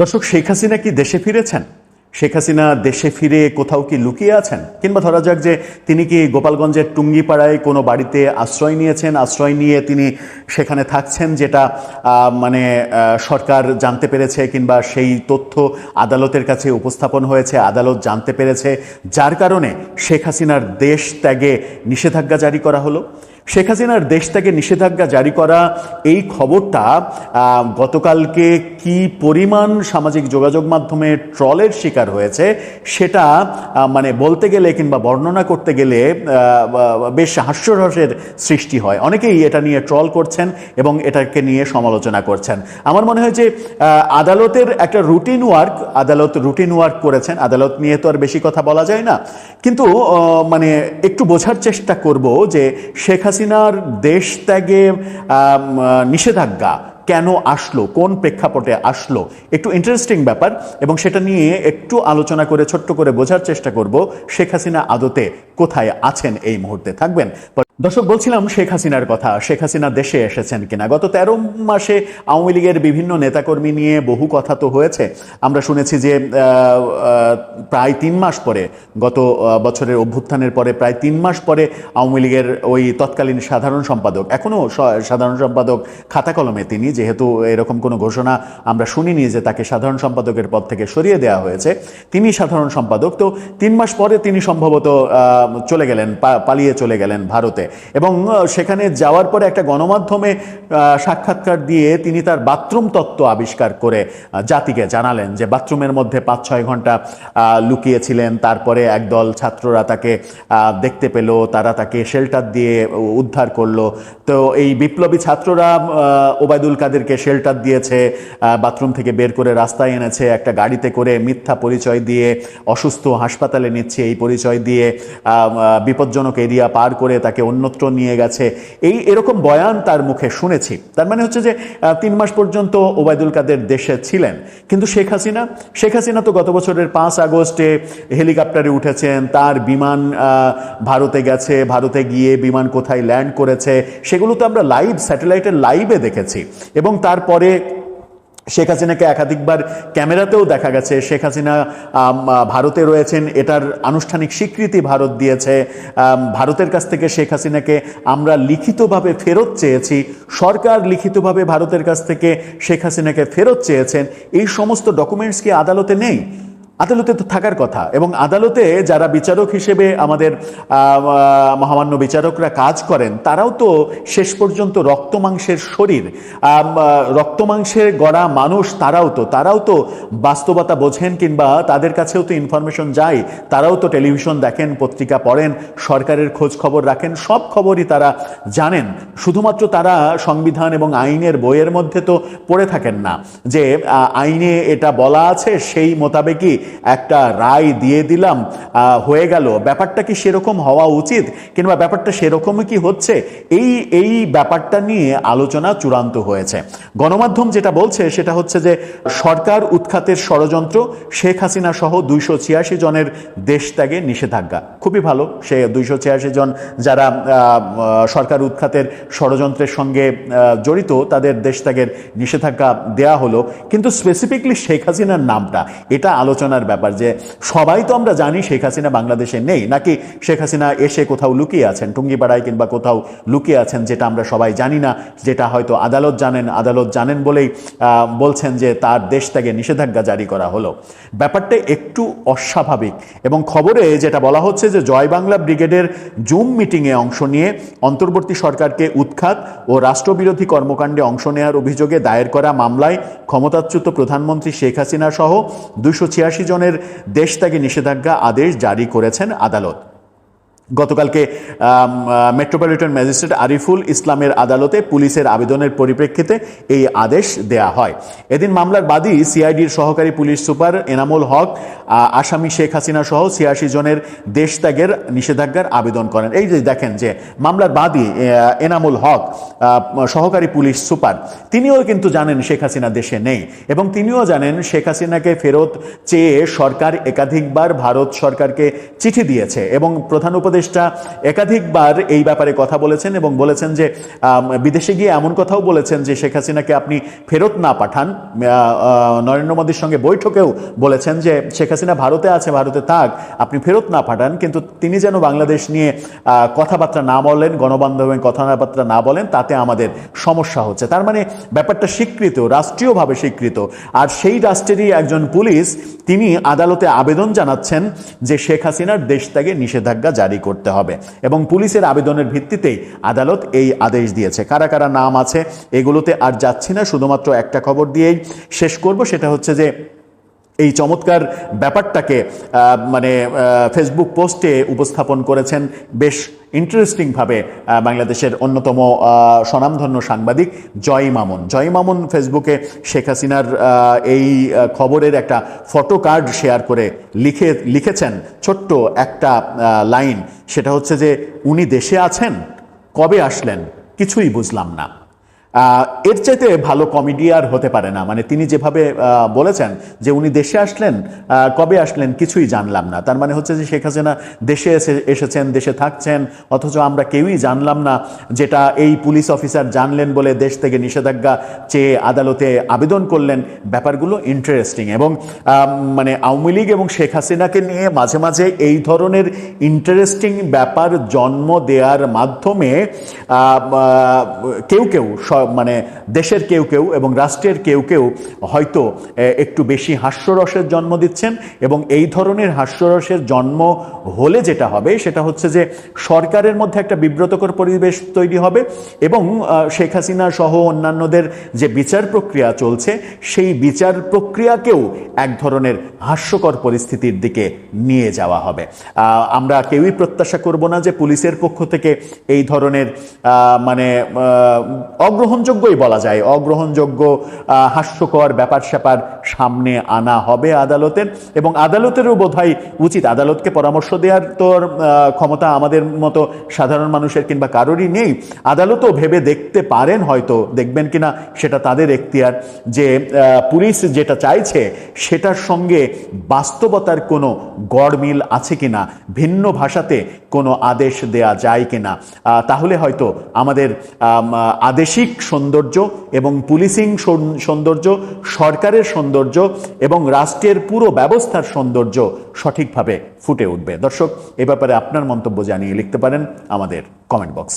দর্শক, শেখ হাসিনা কি দেশে ফিরেছেন? শেখ হাসিনা দেশে ফিরে কোথাও কি লুকিয়ে আছেন? কিংবা ধরা যাক যে তিনি কি গোপালগঞ্জের টুঙ্গিপাড়ায় কোনো বাড়িতে আশ্রয় নিয়েছেন, আশ্রয় নিয়ে তিনি সেখানে থাকছেন যেটা মানে সরকার জানতে পেরেছে কিংবা সেই তথ্য আদালতের কাছে উপস্থাপন হয়েছে, আদালত জানতে পেরেছে। যার কারণে শেখ হাসিনার দেশ ত্যাগে নিষেধাজ্ঞা জারি করা হলো। শেখ হাসিনার দেশ থেকে নিষেধাজ্ঞা জারি করা এই খবরটা গতকালকে কি পরিমাণ সামাজিক যোগাযোগ মাধ্যমে ট্রলের শিকার হয়েছে সেটা মানে বলতে গেলে কিংবা বর্ণনা করতে গেলে বেশ হাস্যরসের সৃষ্টি হয়। অনেকেই এটা নিয়ে ট্রল করছেন এবং এটাকে নিয়ে সমালোচনা করছেন। আমার মনে হয় যে আদালতের একটা রুটিন ওয়ার্ক, আদালত রুটিন ওয়ার্ক করেছেন। আদালত নিয়ে তো আর বেশি কথা বলা যায় না। কিন্তু মানে একটু বোঝার চেষ্টা করব যে শেখ হাসিনার দেশ ত্যাগে নিষেধাজ্ঞা কেন আসলো? কোন প্রেক্ষাপটে আসলো? একটু ইন্টারেস্টিং ব্যাপার, এবং সেটা নিয়ে একটু আলোচনা করে, ছোট্ট করে বোঝার চেষ্টা করব শেখ হাসিনা আদতে কোথায় আছেন এই মুহূর্তে। থাকবেন? দর্শক, বলছিলাম শেখ হাসিনার কথা। শেখ হাসিনা দেশে এসেছেন কিনা? গত তেরো মাসে আওয়ামী লীগের বিভিন্ন নেতাকর্মী নিয়ে বহু কথা তো হয়েছে। আমরা শুনেছি যে প্রায় তিন মাস পরে, গত বছরের অভ্যুত্থানের পরে প্রায় তিন মাস পরে আওয়ামী লীগের ওই তৎকালীন সাধারণ সম্পাদক, এখনও সাধারণ সম্পাদক খাতা কলমে তিনি, যেহেতু এরকম কোনো ঘোষণা আমরা শুনিনি যে তাকে সাধারণ সম্পাদকের পদ থেকে সরিয়ে দেওয়া হয়েছে, তিনি সাধারণ সম্পাদক। তো তিন মাস পরে তিনি সম্ভবত চলে গেলেন পালিয়ে চলে গেলেন ভারতে। এবং সেখানে যাওয়ার পরে একটা গণমাধ্যমে সাক্ষাৎকার দিয়ে তিনি তার বাথরুম তত্ত্ব আবিষ্কার করে জাতিকে জানালেন যে বাথরুমের মধ্যে পাঁচ, ছয় ঘণ্টা লুকিয়েছিলেন। তারপরে একদল ছাত্ররা তাকে দেখতে পেল, তারা তাকে শেল্টার দিয়ে উদ্ধার করল। তো এই বিপ্লবী ছাত্ররা ওবায়দুল কাদেরকে শেল্টার দিয়েছে বাথরুম থেকে বের করে রাস্তায় এনেছে, একটা গাড়িতে করে মিথ্যা পরিচয় দিয়ে, অসুস্থ হাসপাতালে নিচ্ছে। এই পরিচয় দিয়ে বিপজ্জনক এরিয়া পার করে তাকে অন্যত্র নিয়ে গেছে। এই এরকম বয়ান তার মুখে শুনেছি। তার মানে হচ্ছে যে তিন মাস পর্যন্ত ওবায়দুল কাদের দেশে ছিলেন। কিন্তু শেখ হাসিনা শেখ হাসিনা তো গত বছরের পাঁচ আগস্টে হেলিকপ্টারে উঠেছেন, তার বিমান ভারতে গেছে, ভারতে গিয়ে বিমান কোথায় ল্যান্ড করেছে, সেগুলো তো আমরা লাইভ, স্যাটেলাইটের লাইভে দেখেছি। এবং তারপরে শেখ হাসিনাকে একাধিকবার ক্যামেরাতেও দেখা গেছে। শেখ হাসিনা ভারতে রয়েছেন। এটার আনুষ্ঠানিক স্বীকৃতি ভারত দিয়েছে। ভারতের কাছ থেকে শেখ হাসিনাকে আমরা লিখিতভাবে ফেরত চেয়েছি। সরকার লিখিতভাবে ভারতের কাছ থেকে শেখ হাসিনাকে ফেরত চেয়েছেন। এই সমস্ত ডকুমেন্টস কি আদালতে নেই? আদালতে তো থাকার কথা। এবং আদালতে যারা বিচারক হিসেবে আমাদের মহামান্য বিচারকরা কাজ করেন, তারাও তো শেষ পর্যন্ত রক্তমাংসের শরীর। রক্তমাংসের গড়া মানুষ তারাও তো তারাও তো বাস্তবতা বোঝেন কিংবা তাদের কাছেও তো ইনফরমেশন যায়, তারাও তো টেলিভিশন দেখেন, পত্রিকা পড়েন, সরকারের খোঁজ খবর রাখেন, সব খবরই তারা জানেন। শুধুমাত্র তারা সংবিধান এবং আইনের বইয়ের মধ্যে তো পড়ে থাকেন না। যে আইনে এটা বলা আছে, সেই মোতাবেকই একটা রায় দিয়ে দিলাম হয়ে গেল। ব্যাপারটা কি সেরকম হওয়া উচিত কিংবা ব্যাপারটা সেরকমই কি হচ্ছে? এই এই ব্যাপারটা নিয়ে আলোচনা চূড়ান্ত হয়েছে। গণমাধ্যম যেটা বলছে সেটা হচ্ছে যে, সরকার উৎখাতের ষড়যন্ত্র, শেখ হাসিনা সহ দুইশো ছিয়াশি জনের দেশ ত্যাগে নিষেধাজ্ঞা। খুবই ভালো, সে দুইশো ছিয়াশি জন যারা সরকার উৎখাতের ষড়যন্ত্রের সঙ্গে জড়িত, তাদের দেশ ত্যাগের নিষেধাজ্ঞা দেয়া হলো। কিন্তু স্পেসিফিকলি শেখ হাসিনার নামটা, এটা আলোচনার ব্যাপার যে সবাই তো আমরা জানি শেখ হাসিনা বাংলাদেশে নেই, নাকি শেখ হাসিনা এসে কোথাও লুকিয়ে আছেন, টুঙ্গিপাড়ায় কিংবা কোথাও লুকিয়ে আছেন যেটা আমরা সবাই জানি না, যেটা হয়তো আদালত জানেন আদালত জানেন বলেই বলছেন যে তার দেশ থেকে নিষেধাজ্ঞা জারি করা হলো। ব্যাপারটা একটু অস্বাভাবিক এবং খবরে যেটা বলা হচ্ছে যে জয় বাংলা ব্রিগেডের জুম মিটিংয়ে অংশ নিয়ে অন্তর্বর্তী সরকারকে উৎখাত ও রাষ্ট্রবিরোধী কর্মকাণ্ডে অংশ নেওয়ার অভিযোগে দায়ের করা মামলায় ক্ষমতাচ্যুত প্রধানমন্ত্রী শেখ হাসিনা সহ দুশো ছিয়াশি জনের দেশ ত্যাগে নিষেধাজ্ঞা আদেশ জারি করেছেন আদালত। গতকালকে মেট্রোপলিটন ম্যাজিস্ট্রেট আরিফুল ইসলামের আদালতে পুলিশের আবেদনের পরিপ্রেক্ষিতে এই আদেশ দেয়া হয়। এদিন মামলার বাদী সিআইডির সহকারী পুলিশ সুপার এনামুল হক আসামি শেখ হাসিনা সহ ছিয়াশি জনের দেশ ত্যাগের নিষেধাজ্ঞার আবেদন করেন। এই যে দেখেন যে মামলার বাদী এনামুল হক সহকারী পুলিশ সুপার, তিনিও কিন্তু জানেন শেখ হাসিনা দেশে নেই এবং তিনিও জানেন শেখ হাসিনাকে ফেরত চেয়ে সরকার একাধিকবার ভারত সরকারকে চিঠি দিয়েছে এবং প্রধান উপদেষ্টা উপদেষ্টা একাধিকবার এই ব্যাপারে কথা বলেছেন এবং বলেছেন যে বিদেশে গিয়ে এমন কথাও বলেছেন যে শেখ হাসিনাকে আপনি ফেরত না পাঠান। নরেন্দ্র মোদীর সঙ্গে বৈঠকেও বলেছেন যে, শেখ হাসিনা ভারতে আছে, ভারতে থাক, আপনি ফেরত না পাঠান। কিন্তু তিনি যেন বাংলাদেশ নিয়ে কথাবার্তা না বলেন গণবান্ধবে কথাবার্তা না বলেন, তাতে আমাদের সমস্যা হচ্ছে। তার মানে ব্যাপারটা স্বীকৃত, রাষ্ট্রীয়ভাবে স্বীকৃত। আর সেই রাষ্ট্রেরই একজন পুলিশ, তিনি আদালতে আবেদন জানাচ্ছেন যে শেখ হাসিনার দেশ ত্যাগে নিষেধাজ্ঞা জারি করতে হবে। এবং পুলিশের আবেদনের ভিত্তিতেই আদালত এই আদেশ দিয়েছে। কারা কারা নাম আছে, এগুলোতে আর যাচ্ছি না, শুধুমাত্র একটা খবর দিয়েই শেষ করব। সেটা হচ্ছে যে এই চমৎকার ব্যাপারটাকে মানে ফেসবুক পোস্টে উপস্থাপন করেছেন বেশ ইন্টারেস্টিংভাবে বাংলাদেশের অন্যতম স্বনামধন্য সাংবাদিক জয় মামুন। জয় মামুন ফেসবুকে শেখ হাসিনার এই খবরের একটা ফটো কার্ড শেয়ার করে লিখে, লিখেছেন ছোট্ট একটা লাইন সেটা হচ্ছে যে, উনি দেশে আছেন? কবে আসলেন? কিছুই বুঝলাম না। এর চাইতে ভালো কমেডি আর হতে পারে না। মানে তিনি যেভাবে বলেছেন যে উনি দেশে আসলেন কবে আসলেন কিছুই জানলাম না। তার মানে হচ্ছে যে শেখ হাসিনা দেশে এসে, এসেছেন, দেশে থাকছেন, অথচ আমরা কেউই জানলাম না যেটা এই পুলিশ অফিসার জানলেন বলে দেশ থেকে নিষেধাজ্ঞা চেয়ে আদালতে আবেদন করলেন। ব্যাপারগুলো ইন্টারেস্টিং এবং মানে আওয়ামী লীগ এবং শেখ হাসিনাকে নিয়ে মাঝে মাঝে এই ধরনের ইন্টারেস্টিং ব্যাপার জন্ম দেওয়ার মাধ্যমে কেউ কেউ মানে দেশের কেউ কেউ এবং রাষ্ট্রের কেউ কেউ হয়তো একটু বেশি হাস্যরসের জন্ম দিচ্ছেন এবং এই ধরনের হাস্যরসের জন্ম হলে যেটা হবে সেটা হচ্ছে যে সরকারের মধ্যে একটা বিব্রতকর পরিবেশ তৈরি হবে এবং শেখ হাসিনা সহ অন্যান্যদের যে বিচার প্রক্রিয়া চলছে সেই বিচার প্রক্রিয়াকেও এক ধরনের হাস্যকর পরিস্থিতির দিকে নিয়ে যাওয়া হবে। আমরা কেউই প্রত্যাশা করব না যে পুলিশের পক্ষ থেকে এই ধরনের মানে আহ, অগ্রহণযোগ্যই বলা যায়। অগ্রহণযোগ্য হাস্যকর ব্যাপার স্যাপার সামনে আনা হবে আদালতের এবং আদালতেরও বোধহয় উচিত। আদালতকে পরামর্শ দেওয়ার তো ক্ষমতা আমাদের মতো সাধারণ মানুষের কিংবা কারোরই নেই। আদালতও ভেবে দেখতে পারেন হয়তো দেখবেন কিনা সেটা তাদের এখতিয়ার যে পুলিশ যেটা চাইছে সেটার সঙ্গে বাস্তবতার কোনো গড়মিল আছে কিনা ভিন্ন ভাষাতে কোনো আদেশ দেয়া যায় কিনা। তাহলে হয়তো আমাদের আম, আদেশিক সৌন্দর্য এবং পুলিশিং সৌন- সৌন্দর্য, সরকারের সৌন্দর্য এবং রাষ্ট্রের পুরো ব্যবস্থার সৌন্দর্য সঠিকভাবে ফুটে উঠবে। দর্শক, এ ব্যাপারে আপনার মন্তব্য জানিয়ে লিখতে পারেন আমাদের কমেন্ট বক্সে